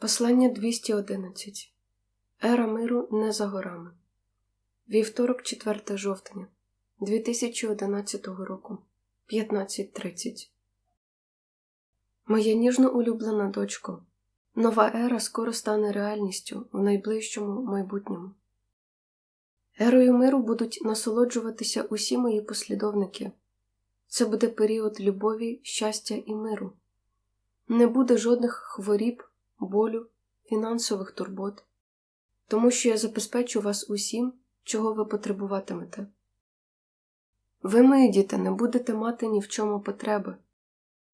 Послання 211. Ера миру не за горами. Вівторок, 4 жовтня 2011 року. 15.30. Моя ніжно улюблена дочко. Нова ера скоро стане реальністю в найближчому майбутньому. Ерою миру будуть насолоджуватися усі мої послідовники. Це буде період любові, щастя і миру. Не буде жодних хворіб, болю, фінансових турбот, тому що я забезпечу вас усім, чого ви потребуватимете. Ви, мої діти, не будете мати ні в чому потреби,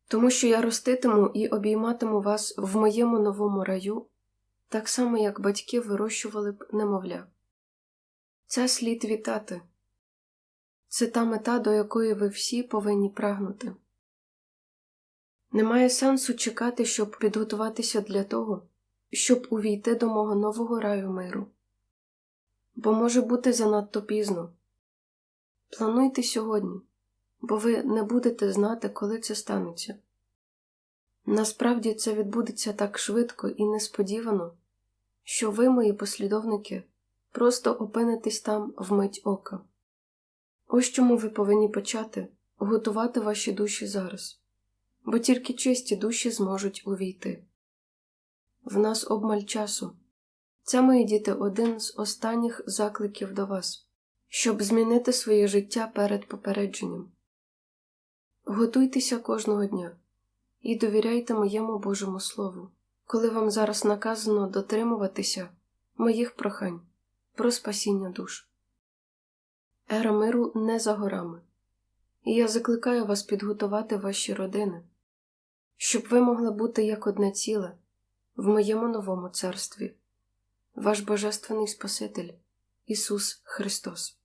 тому що я роститиму і обійматиму вас в моєму новому раю, так само, як батьки вирощували б немовля. Це слід вітати. Це та мета, до якої ви всі повинні прагнути. Немає сенсу чекати, щоб підготуватися для того, щоб увійти до мого нового раю миру. Бо може бути занадто пізно. Плануйте сьогодні, бо ви не будете знати, коли це станеться. Насправді це відбудеться так швидко і несподівано, що ви, мої послідовники, просто опинитесь там вмить ока. Ось чому ви повинні почати готувати ваші душі зараз бо тільки чисті душі зможуть увійти. В нас обмаль часу. Це, мої діти, один з останніх закликів до вас, щоб змінити своє життя перед попередженням. Готуйтеся кожного дня і довіряйте моєму Божому Слову, коли вам зараз наказано дотримуватися моїх прохань про спасіння душ. Ера миру не за горами, і я закликаю вас підготувати ваші родини щоб ви могли бути як одне ціле в моєму новому царстві, ваш Божественний Спаситель Ісус Христос.